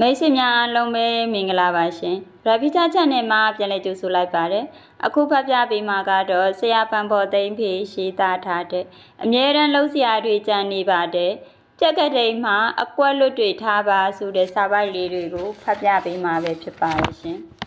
မိတ်ဆွေများအားလုံးပဲမင်္ဂလာပါရှင်။ရပီချာ channel မှာပြန်လည်ကြိုဆိုလိုက်ပါတယ်။အခုဖတ်ပြပေးမှာကတော့ဆရာပန်ဖို့သိမ့်ဖေရေးသားထားတဲ့အမြဲတမ်းလှုပ်ရှားတွေကြံနေပါတယ်။ကြက်ကတိန်မှာအကွက်လွတ်တွေထားပါဆိုတဲ့စာပိုက်လေးတွေကိုဖတ်ပြပေးမှာပဲဖြစ်ပါရှင်။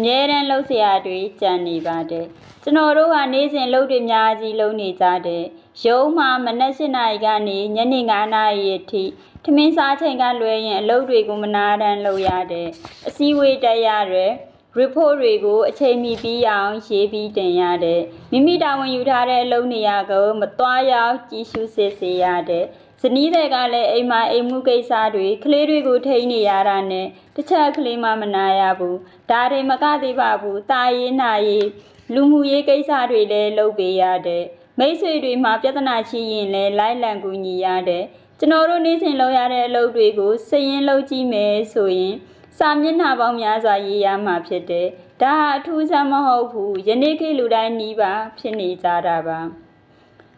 အမြဲတမ်းလှုပ်ရှားတွေကြံနေပါတယ်။ကျွန်တော်တို့ကနေ့စဉ်လှုပ်တွေအများကြီးလုပ်နေကြတယ်။ရုံးမှာမနက်၈နာရီကနေညနေ9နာရီအထိထမင်းစားချိန်ကလွဲရင်အလုပ်တွေကိုမနာတမ်းလုပ်ရတယ်။အစည်းအဝေးတက်ရတယ် report တွေကိုအချိန်မီပြီးအောင်ရေးပြီးတင်ရတယ်။မိမိတာဝန်ယူထားတဲ့အလုပ်နေရာကိုမသွားရောက်ကြည့်ရှုစစ်ဆေးရတယ်။ ဇနီးတွေကလည်းအိမ်မှာအိမ်မှုကိစ္စတွေကလေးတွေကိုထိန်းနေရတာနဲ့တစ်ချက်ကလေးမှမနာရဘူး။ဒါတွေမကသေးပါဘူး။တာရေးနာရေးလူမှုရေးကိစ္စတွေလည်းလုပ်ပေးရတယ်။မိတ်ဆွေတွေမှာပြဿနာရှိရင်လည်းလိုက်လံကူညီရတယ်။ကျွန်တော်တို့နေ့စဉ်လုပ်ရတဲ့အလုပ်တွေကိုစည်ရင်လုပ်ကြည့်မယ်ဆိုရင်စာမျက်နှာပေါင်းများစွာရေးရမှာဖြစ်တယ်။ဒါဟာအထူးဆန်းမဟုတ်ဘူး။ယနေ့ခေတ်လူတိုင်းနီးပါဖြစ်နေကြတာပါ။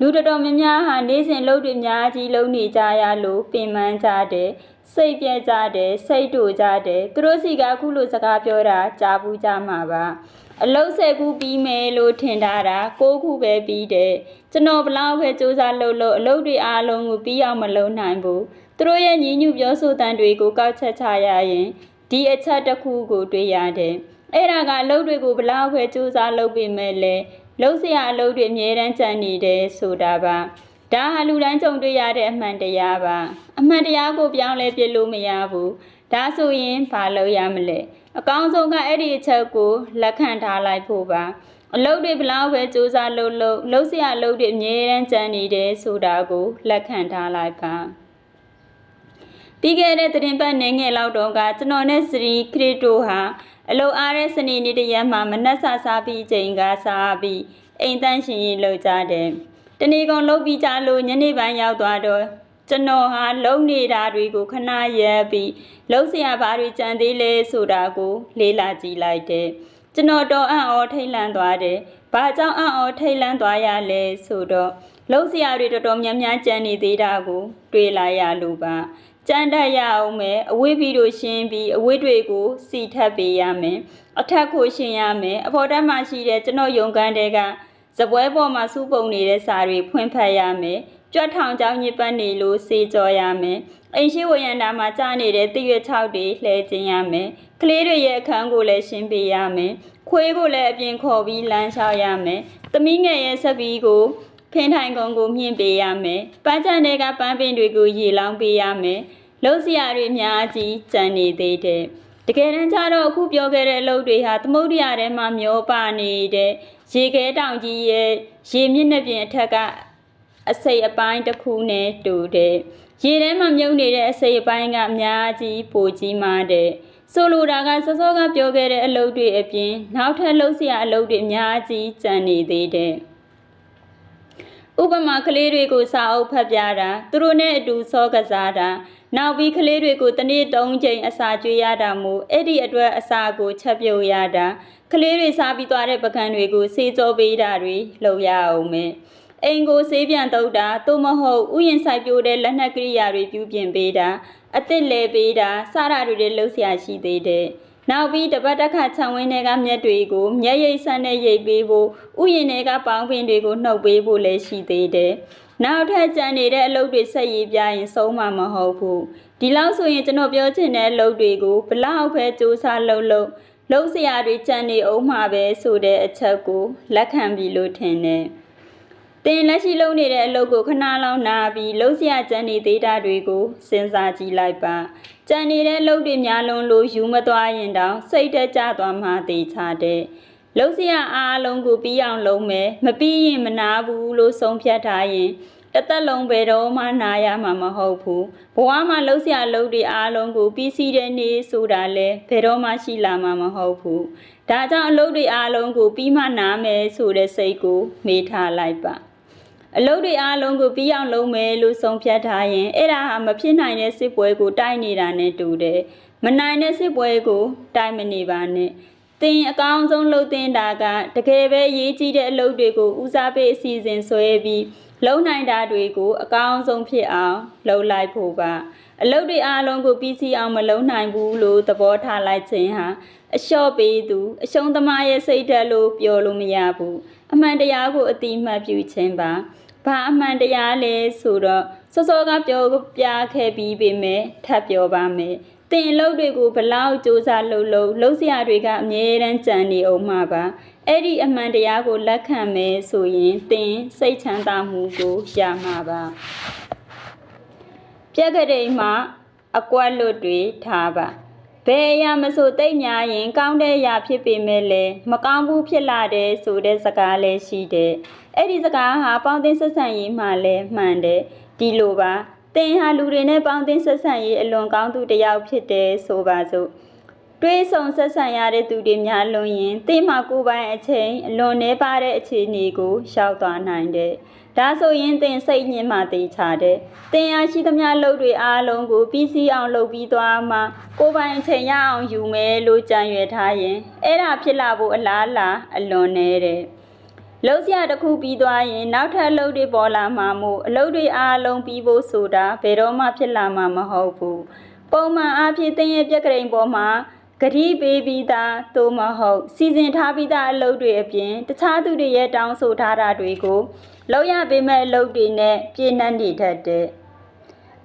လူတော်တော်များများဟာနေ့စဉ်လုပ်တွေများကြီးလုပ်နေကြရလို့ပင်ပန်းကြတယ်။စိတ်ပြက်ကြတယ်။စိတ်တူကြတယ်။သူတို့စီကအခုလိုစကားပြောတာကြားဘူးကြမှာပါ။အလုံးဆယ်ခုပြီးမယ်လို့ထင်ထားတာ၉ခုပဲပြီးတယ်။ကျွန်တော်ဘလောက်ပဲစူးစမ်းလုပ်လို့အလုပ်တွေအားလုံးကိုပြီးအောင်မလုပ်နိုင်ဘူး။သူတို့ရဲ့ညီညွတ်ပြောဆိုတန်တွေကိုကောက်ချက်ချရရင်ဒီအချက်တစ်ခုကိုတွေ့ရတယ်။အဲ့ဒါကအလုပ်တွေကိုဘလောက်ပဲစူးစမ်းလုပ်ပေမဲ့လည်း လုပ်စရာအလုပ်တွေအများတန်းကြံနေတယ်ဆိုတာပါ။ဒါဟာလူတိုင်းကြုံတွေ့ရတဲ့အမှန်တရားပါ။အမှန်တရားကိုပြောင်းလဲပြလို့မရဘူး။ဒါဆိုရင်ဘာလုပ်ရမလဲ။အကောင်းဆုံးကအဲ့ဒီအချက်ကိုလက်ခံထားလိုက်ဖို့ပါ။အလုပ်တွေဘလောက်ပဲစူးစမ်းလုပ်လို့လုပ်စရာအလုပ်တွေအများတန်းကြံနေတယ်ဆိုတာကိုလက်ခံထားလိုက်ပါ။ပြီးခဲ့တဲ့သတင်းပတ်နေငယ်လောက်တုန်းကကျွန်တော်နဲ့စရီခရစ်တိုဟာ အလုံအားတဲ့စနေနေ့တရက်မှာမနက်စာစားပြီးချိန်ကစားပြီးအိမ်တန်းရှင်ရင်လောက်ကြတယ်။တနေ့ကုန်လောက်ပြီးကြလို့ညနေပိုင်းရောက်သွားတော့ကျွန်တော်ဟာလုံနေတာတွေကိုခဏရပ်ပြီးလုံစရာဘာတွေကြံသေးလဲဆိုတာကို လေးလာကြည့်လိုက်တယ်။ကျွန်တော်တော့အံ့ဩထိတ်လန့်သွားတယ်။ဘာကြောင့်အံ့ဩထိတ်လန့်သွားရလဲဆိုတော့လုံစရာတွေတော်တော်များများကြံနေသေးတာကို တွေ့လာရလို့ပါ။ ကြမ်းတတ်ရအောင်မယ်အဝိပြီးတို့ရှင်းပြီးအဝိတွေကိုစီထပ်ပေးရမယ်အထက်ကိုရှင်းရမယ်အပေါ်တက်မှာရှိတဲ့ကျွန်တော်ယုံကန်းတဲ့ကဇပွဲပေါ်မှာစူးပုံနေတဲ့စာတွေဖွင့်ဖတ်ရမယ်ကြွက်ထောင်ကြောင်းညစ်ပတ်နေလို့စေကြောရမယ်အိမ်ရှိဝရန်တာမှာကြားနေတဲ့တရွက်၆တွေလှဲခြင်းရမယ်ကလေးတွေရဲ့အခန်းကိုလည်းရှင်းပေးရမယ်ခွေးကိုလည်းအပြင်ခေါ်ပြီးလမ်းလျှောက်ရမယ်သမီးငယ်ရဲ့ဆက်ပြီးကို ဖင်ထိုင်ကုန်းကိုမြင့်ပေးရမယ်။ပန်းချန်တွေကပန်းပင်တွေကိုရေလောင်းပေးရမယ်။လှုပ်ရှားတွေအများကြီးကြံနေသေးတယ်။တကယ်တမ်းကျတော့အခုပြောခဲ့တဲ့အလုပ်တွေဟာသမုဒ္ဒရာထဲမှာမျောပါနေတဲ့ရေခဲတောင်ကြီးရဲ့ရေမြင့်တဲ့ပြင်အထက်ကအစိတ်အပိုင်းတစ်ခုနဲ့တူတယ်။ရေထဲမှာမြုပ်နေတဲ့အစိတ်အပိုင်းကအများကြီးပိုကြီးမားတယ်။ဆိုလိုတာကစောစောကပြောခဲ့တဲ့အလုပ်တွေအပြင်နောက်ထပ်လှုပ်ရှားအလုပ်တွေအများကြီးကြံနေသေးတယ်။ ဥပမာကလေးတွေကိုစာအုပ်ဖတ်ပြတာသူတို့နဲ့အတူစောကစားတာနောက်ပြီးကလေးတွေကိုတနေ့၃ချိန်အစာကျွေးရတာမို့အဲ့ဒီအတွက်အစာကိုချက်ပြုတ်ရတာကလေးတွေစားပြီးသွားတဲ့ပကံတွေကိုစေးကြောပေးတာတွေလုပ်ရအောင်မယ်အိမ်ကိုဆေးပြန်တုပ်တာသို့မဟုတ်ဥယျာဉ်ဆိုင်ပြိုးတဲ့လက်နက်ကရိယာတွေပြုပြင်ပေးတာအသစ်လဲပေးတာစတာတွေလည်းလှုပ်ရှားရှိသေးတယ် နောက်ပြီးတပတ်တစ်ခါခြံဝင်းတွေကမြက်တွေကိုမျက်ရိပ်ဆန်းနဲ့ရိပ်ပေးဖို့ဥယျာဉ်တွေကပေါင်းပင်တွေကိုနှုတ်ပေးဖို့လည်းရှိသေးတယ်။နောက်ထပ်ကြံနေတဲ့အလုပ်တွေဆက်ရည်ပြရင်ဆုံးမှာမဟုတ်ဘူး။ဒီလောက်ဆိုရင်ကျွန်တော်ပြောချင်တဲ့အလုပ်တွေကိုဘလောက်ပဲစူးစမ်းလုပ်လို့လှုပ်ရှားတွေကြံနေအောင်မှာပဲဆိုတဲ့အချက်ကိုလက်ခံပြီလို့ထင်တယ်။ တင်လက်ရှိလုပ်နေတဲ့အလုပ်ကိုခဏလောက်နာပြီးလှုပ်ရှားကြံနေသေးတာတွေကိုစဉ်းစားကြည့်လိုက်ပါကြံနေတဲ့အလုပ်တွေများလုံးလို့ယူမသွားရင်တောင်စိတ်တက်ကြသွားမှသိချတဲ့လှုပ်ရှားအားလုံးကိုပြီးအောင်လုပ်မယ်မပြီးရင်မနာဘူးလို့ဆုံးဖြတ်ထားရင်တသက်လုံးဘယ်တော့မှနာရမှာမဟုတ်ဘူးဘဝမှာလှုပ်ရှားလုပ်တွေအားလုံးကိုပြီးစီးတဲ့နေ့ဆိုတာလဲဘယ်တော့မှရှိလာမှာမဟုတ်ဘူးဒါကြောင့်အလုပ်တွေအားလုံးကိုပြီးမှနာမယ်ဆိုတဲ့စိတ်ကိုမေးထားလိုက်ပါ အလုပ်တွေအားလုံးကိုပြီးအောင်လုပ်မယ်လို့ဆုံးဖြတ်ထားရင်အဲ့ဒါဟာမဖြစ်နိုင်တဲ့စစ်ပွဲကိုတိုက်နေတာနဲ့တူတယ်မနိုင်တဲ့စစ်ပွဲကိုတိုက်မနေပါနဲ့တင်အကောင်းဆုံးလှုပ်တင်တာကတကယ်ပဲရေးကြီးတဲ့အလုပ်တွေကိုဦးစားပေးအစီအစဉ်ဆွဲပြီးလုံနိုင်တာတွေကိုအကောင်းဆုံးဖြစ်အောင်လှုပ်လိုက်ဖို့ပါအလုပ်တွေအားလုံးကိုပြီးစီးအောင်မလုံနိုင်ဘူးလို့သဘောထားလိုက်ခြင်းဟာအလျှော့ပေးသူအရှုံးသမားရဲ့စိတ်ဓာတ်လို့ပြောလို့မရဘူးအမှန်တရားကိုအတိအမှတ်ပြုခြင်းပါ ဘာအမှန်တရားလဲဆိုတော့စောစောကပြောပြခဲ့ပြီးပေမဲ့ထပ်ပြောပါမယ်တင်အလုပ်တွေကိုဘလောက်စူးစမ်းလုပ်လို့လှုပ်ရှားတွေကအမြဲတမ်းကြံနေအောင်မှာပါအဲ့ဒီအမှန်တရားကိုလက်ခံမယ်ဆိုရင်တင်စိတ်ချမ်းသာမှုကိုရမှာပါပြက်ကလေးမှာအကွက်လွတ်တွေထားပါ ဘယ်အရာမဆိုတိတ်များရင် ကောင်းတဲ့အရာဖြစ်ပေမဲ့လည်းမကောင်းဘူးဖြစ်လာတယ်ဆိုတဲ့စကားလည်းရှိတယ်အဲ့ဒီစကားဟာပေါင်းတင်ဆက်ဆံရေးမှလည်းမှန်တယ်ဒီလိုပါတင်ဟာလူတွေနဲ့ပေါင်းတင်ဆက်ဆံရေးအလွန်ကောင်းသူတစ်ယောက်ဖြစ်တယ်ဆိုပါစို့ တွေးဆုံဆက်ဆံရတဲ့သူတွေများလွန်ရင်တိမှကိုယ်ပိုင်အချိန်အလွန်နှဲပါတဲ့အခြေအနေကိုရှောက်သွားနိုင်တယ်။ဒါဆိုရင်တင်စိတ်ညစ်မှတေးချတယ်။တင်ရရှိသမျှလုပ်တွေအားလုံးကိုပြီးစီးအောင်လုပ်ပြီးသွားမှကိုယ်ပိုင်အချိန်ရအောင်ယူမယ်လို့ကြံရွယ်ထားရင်အဲ့ဒါဖြစ်လာဖို့အလားလာအလွန်နေတယ်။လုံးစရာတစ်ခုပြီးသွားရင်နောက်ထပ်အလုပ်တွေပေါ်လာမှာမို့အလုပ်တွေအားလုံးပြီးဖို့ဆိုတာဘယ်တော့မှဖြစ်လာမှာမဟုတ်ဘူး။ပုံမှန်အားဖြင့်တင်းရဲ့ပြက်ကလေးပေါ်မှာ ဂရီးပေးပြီးသားသို့မဟုတ်စီစဉ်ထားပြီးသားအလုပ်တွေအပြင်တခြားသူတွေရဲ့တောင်းဆိုထားတာတွေကိုလောက်ရပေးမဲ့အလုပ်တွေနဲ့ပြည့်နှက်နေတတ်တဲ့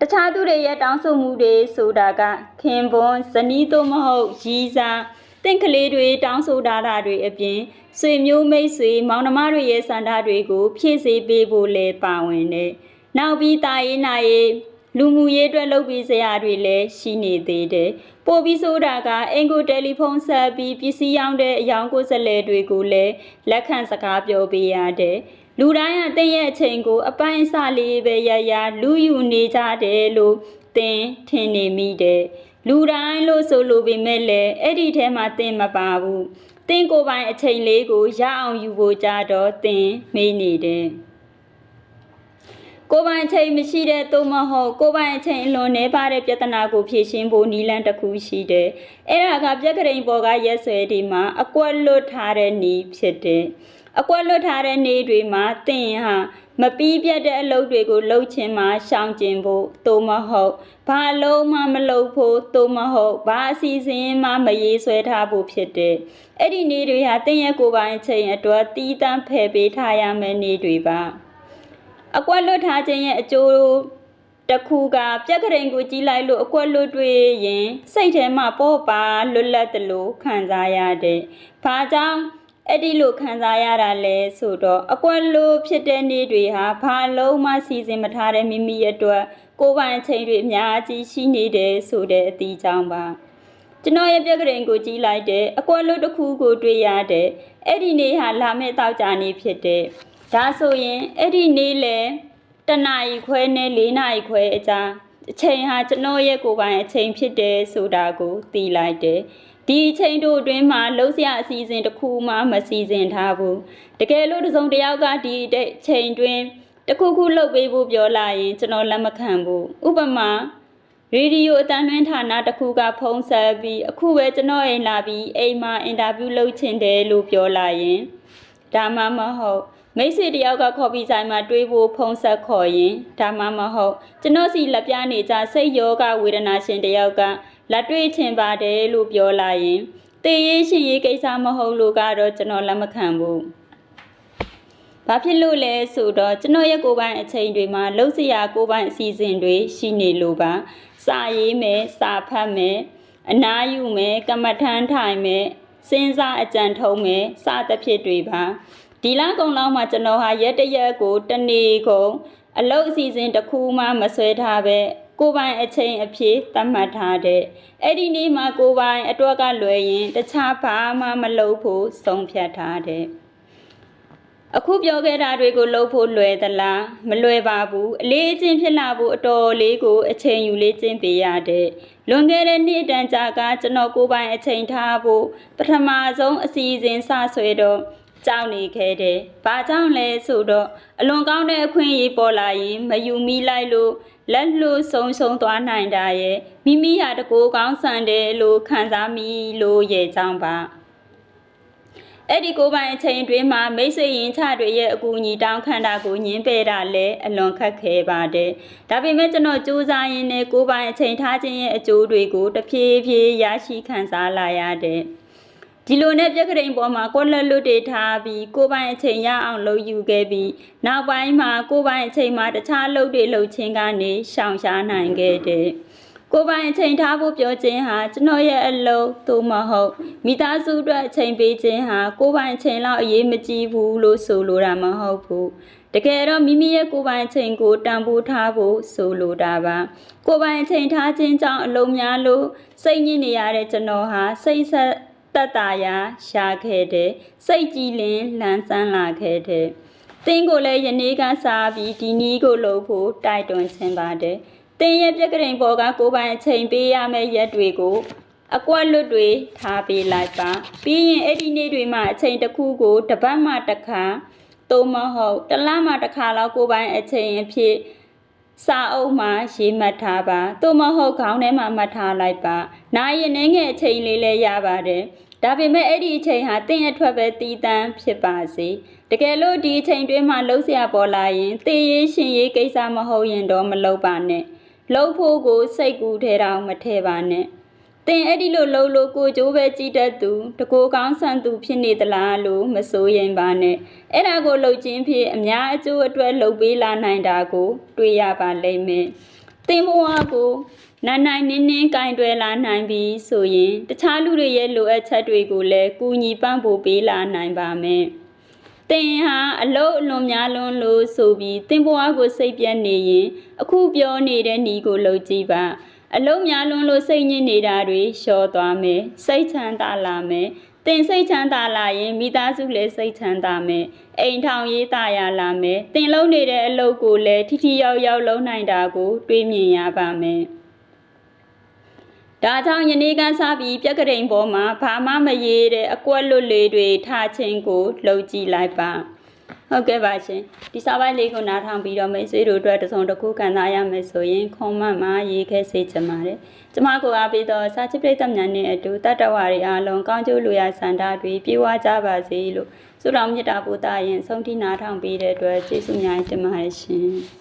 တခြားသူတွေရဲ့တောင်းဆိုမှုတွေဆိုတာကခင်ပွန်းဇနီးသို့မဟုတ်ရီးစားတင့်ကလေးတွေတောင်းဆိုထားတာတွေအပြင်ဆွေမျိုးမိတ်ဆွေမောင်နှမတွေရဲ့စံထားတွေကိုဖြည့်ဆည်းပေးဖို့လဲပါဝင်တယ်။နောက်ပြီးတာရေးနာရေး လူမှုရေးအတွက်လုပ်ပြီးစရာတွေလည်းရှိနေသေးတယ်။ပို့ပြီးဆိုတာကအင်ကိုတယ်လီဖုန်းဆက်ပြီးပစ္စည်းရောင်းတဲ့အယောင်ကိုစလဲတွေကိုလည်းလက်ခံစကားပြောပေးရတယ်။လူတိုင်းကတင့်ရဲ့အချိန်ကိုအပိုင်းအစလေးပဲရရလူယူနေကြတယ်လို့တင်ထင်နေမိတယ်။လူတိုင်းလို့ဆိုလိုပေမဲ့လည်းအဲ့ဒီထဲမှာတင်မပါဘူး။တင်ကိုယ်ပိုင်အချိန်လေးကိုရအောင်ယူဖို့ကြတော့တင်မေးနေတယ်။ ကိုပိုင်အချိန်မရှိတဲ့သို့မဟုတ်ကိုပိုင်အချိန်အလွန်နေပါတဲ့ပြဿနာကိုဖြေရှင်းဖို့နီလန်တစ်ခုရှိတယ်။အဲ့ဒါကပြက်ကရင်ပေါ်ကရက်ဆွဲဒီမှာအကွက်လွတ်ထားတဲ့နေဖြစ်တယ်။အကွက်လွတ်ထားတဲ့နေတွေမှာတင်ဟာမပီးပြတ်တဲ့အလုပ်တွေကိုလှုပ်ခြင်းမှာရှောင်ကျင်ဖို့သို့မဟုတ်ဘာလုံးမှမလုပ်ဖို့သို့မဟုတ်ဘာအစီအစဉ်မှမရေးဆွဲထားဖို့ဖြစ်တယ်။အဲ့ဒီနေတွေဟာတင်ရဲ့ကိုယ်ပိုင်အချိန်အတွက်တီးတန့်ဖယ်ပေးထားရမယ့်နေတွေပါ။ အကွက်လွတ်ထားခြင်းရဲ့အကျိုးတစ်ခုကပြက်ကရင်ကိုကြီးလိုက်လို့အကွက်လွတ်တွေ့ရင်စိတ်ထဲမှာပေါ့ပါလွတ်လပ်တယ်လို့ခံစားရတယ်။ဘာကြောင့်အဲ့ဒီလိုခံစားရတာလဲဆိုတော့အကွက်လို့ဖြစ်တဲ့နေ့တွေဟာဘာလုံးမှစီစဉ်မထားတဲ့မိမိအတွက်ကိုယ်ပိုင်အချိန်တွေအများကြီးရှိနေတယ်ဆိုတဲ့အသီးကြောင့်ပါကျွန်တော်ရဲ့ပြက်ကရင်ကိုကြီးလိုက်တဲ့အကွက်လို့တစ်ခုကိုတွေ့ရတဲ့အဲ့ဒီနေ့ဟာလာမယ့်တောက်ကြနေ့ဖြစ်တဲ့ ဒါဆိုရင်အဲ့ဒီနေ့လေတနာရီခွဲနဲ့၄နာရီခွဲအကြာအချိန်ဟာကျွန်တော်ရဲ့ကိုယ်ပိုင်အချိန်ဖြစ်တယ်ဆိုတာကိုသိလိုက်တယ်ဒီအချိန်တို့အတွင်းမှာလှုပ်ရှားအစီအစဉ်တစ်ခုမှမစီစဉ်ထားဘူးတကယ်လို့တစုံတစ်ယောက်ကဒီအချိန်တွင်တခုခုလှုပ်ပေးဖို့ပြောလာရင်ကျွန်တော်လက်မခံဘူးဥပမာရေဒီယိုအတန်းနှင်းဌာနတစ်ခုကဖုန်းဆက်ပြီးအခုပဲကျွန်တော်အိမ်လာပြီးအိမ်မှာအင်တာဗျူးလုပ်ချင်တယ်လို့ပြောလာရင်ဒါမှမဟုတ် မိတ်ဆွေတယောက်ကခေါ်ပြီးဆိုင်မှာတွေးဖို့ဖုံးဆက်ခေါ်ရင်ဒါမှမဟုတ်ကျွန်တော်စီလက်ပြနေကြစိတ်ယောဂဝေဒနာရှင်တယောက်ကလက်တွေ့ချင်ပါတယ်လို့ပြောလာရင်တေးရေးရှင်ရေးကိစ္စမဟုတ်လို့ကတော့ကျွန်တော်လက်မခံဘူးဘာဖြစ်လို့လဲဆိုတော့ကျွန်တော်ရဲ့ကိုယ်ပိုင်အချိန်တွေမှာလှုပ်စရာကိုယ်ပိုင်အစီအစဉ်တွေရှိနေလို့ပါစာရေးမယ်စာဖတ်မယ်အနားယူမယ်ကမ္မထမ်းထိုင်မယ်စဉ်းစားအကြံထုံးမယ်စသဖြင့်တွေပါ ဒီလကုံလောက်မှာကျွန်တော်ဟာရက်တရက်ကိုတနေ့ကုန်အလုပ်အစီအစဉ်တစ်ခုမှမဆွဲထားပဲကိုပိုင်အချိန်အဖြစ်သတ်မှတ်ထားတဲ့အဲ့ဒီနေ့မှာကိုပိုင်အတွက်ကလွယ်ရင်တခြားဘာမှမလုပ်ဖို့ဆုံးဖြတ်ထားတဲ့အခုပြောခဲ့တာတွေကိုလုပ်ဖို့လွယ်သလားမလွယ်ပါဘူးအလေးအကျင့်ဖြစ်လာဖို့အတော်လေးကိုအချိန်ယူလေးကျင့်ပေးရတဲ့လွန်ခဲ့တဲ့နှစ်တန်ကြာကကျွန်တော်ကိုပိုင်အချိန်ထားဖို့ပထမဆုံးအစီအစဉ်စဆွဲတော့ ကြောက်နေခဲ့တယ်။ဘာကြောင့်လဲဆိုတော့အလွန်ကောင်းတဲ့အခွင့်အရေးပေါ်လာရင်မယူမိလိုက်လို့လက်လွတ်ဆုံးရှုံးသွားနိုင်တာရဲ့မိမိဟာတကိုးကောင်းဆန်တယ်လို့ခံစားမိလို့ရဲ့ကြောင့်ပါအဲ့ဒီကိုယ်ပိုင်အချိန်တွင်မှမိတ်ဆွေရင်ချတွေရဲ့အကူအညီတောင်းခံတာကိုညင်းပယ်တာလည်းအလွန်ခက်ခဲပါတယ်။ဒါပေမဲ့ကျွန်တော်စူးစမ်းရင်းနဲ့ကိုယ်ပိုင်အချိန်ထားခြင်းရဲ့အကျိုးတွေကိုတဖြည်းဖြည်းရရှိခံစားလာရတဲ့ ဒီလိုနဲ့ပြက်ကလေးပေါ်မှာကိုယ်လက်လွတ်တွေထားပြီးကိုယ်ပိုင်အချိန်ရအောင်လုပ်ယူခဲ့ပြီးနောက်ပိုင်းမှာကိုယ်ပိုင်အချိန်မှာတခြားလုပ်တွေလုပ်ခြင်းကနေရှောင်ရှားနိုင်ခဲ့တဲ့ကိုယ်ပိုင်အချိန်ထားဖို့ပြောခြင်းဟာကျွန်တော်ရဲ့အလုပ်သို့မဟုတ်မိသားစုအတွက်အချိန်ပေးခြင်းဟာကိုယ်ပိုင်အချိန်လောက်အရေးမကြီးဘူးလို့ဆိုလိုတာမဟုတ်ဘူးတကယ်တော့မိမိရဲ့ကိုယ်ပိုင်အချိန်ကိုတန်ဖိုးထားဖို့ဆိုလိုတာပါကိုယ်ပိုင်အချိန်ထားခြင်းကြောင့်အလုံးများလို့စိတ်ညစ်နေရတဲ့ကျွန်တော်ဟာစိတ်ဆက် တက်တာရာရှာခဲ့တယ်စိတ်ကြည်လင်လန်းဆန်းလာခဲ့တယ်တင်းကိုလည်းယနေ့ကစားပြီးဒီနီးကိုလုပ်ဖို့တိုက်တွန်းခြင်းပါတယ်။တင်းရဲ့ပြက်ကရင်ပေါ်ကကိုယ်ပိုင်အချိန်ပေးရမယ့်ရက်တွေကိုအကွက်လွတ်တွေထားပေးလိုက်ပါ။ပြီးရင်အဲ့ဒီနေ့တွေမှာအချိန်တစ်ခုကိုတစ်ပတ်မှတစ်ခါသို့မဟုတ်တစ်လမှတစ်ခါလောက်ကိုယ်ပိုင်အချိန်အဖြစ်စာအုပ်မှာရေးမှတ်ထားပါ။သို့မဟုတ်ခေါင်းထဲမှာမှတ်ထားလိုက်ပါ။နိုင်ရင်ငယ်အချိန်လေးလည်းရပါတယ်။ ဒါပေမဲ့အဲ့ဒီအချိန်ဟာတင့်ရထွက်ပဲတီးတန်းဖြစ်ပါစေတကယ်လို့ဒီအချိန်တွင်းမှာလှုပ်ရှားပေါ်လာရင်တေးရေးရှင်ရေးကိစ္စမဟုတ်ရင်တော့မလုပ်ပါနဲ့လှုပ်ဖို့ကိုစိတ်ကူးထဲတောင်မထဲပါနဲ့တင်အဲ့ဒီလိုလှုပ်လို့ကိုကြိုးပဲကြည့်တတ်သူတကိုယ်ကောင်းဆန်သူဖြစ်နေသလားလို့မစိုးရင်ပါနဲ့အဲ့ဒါကိုလှုပ်ခြင်းဖြင့်အများအကျိုးအတွက်လှုပ်ပေးလာနိုင်တာကို တွေ့ရပါလိမ့်မယ်တင်ဘဝကို နိုင်နိုင်နင်းနင်းကင်တွယ်လာနိုင်ပြီဆိုရင်တခြားလူတွေရဲ့လိုအပ်ချက်တွေကိုလည်းကူညီပံ့ပိုးပေးလာနိုင်ပါမယ်။တင်ဟာအလုတ်အလွန်များလွန်းလို့ဆိုပြီးတင်ဘဝကိုစိတ်ပြတ်နေရင်အခုပြောနေတဲ့ညီကိုလှုပ်ကြည့်ပါအလုတ်များလွန်းလို့စိတ်ညစ်နေတာတွေလျှော့သွားမယ်စိတ်ချမ်းသာလာမယ်တင်စိတ်ချမ်းသာလာရင်မိသားစုလည်းစိတ်ချမ်းသာမယ်အိမ်ထောင်ရေးတာရလာမယ်တင်လုံးနေတဲ့အလုပ်ကိုလည်းထိထိရောက်ရောက်လုပ်နိုင်တာကို တွေးမြင်ရပါမယ် ဒါကြောင့်ယနေ့ကစပြီးပြက်ကရင်ပေါ်မှာဘာမှမရေးတဲ့အကွက်လွတ်လေးတွေထားခြင်းကိုလှုပ်ကြည့်လိုက်ပါဟုတ်ကဲ့ပါရှင်ဒီစာပိုက်လေးကိုနားထောင်ပြီးတော့မိတ်ဆွေတို့အတွက်တစ်စုံတစ်ခုခံစားရမယ်ဆိုရင်ခွန်မတ်မှာရေးခဲ့စေချင်ပါတယ်ကျမကိုအားပေးတော့စာချစ်ပိတ်သက်များနဲ့အတူတတ္တဝါတွေအားလုံးကောင်းကျိုးလူရဆန္ဒတွေပြေဝကြပါစေလို့ဆုတောင်းမေတ္တာပို့တာရင်ဆုံးထိနားထောင်ပြီးတဲ့အတွက်ကျေးဇူးများတင်ပါတယ်ရှင်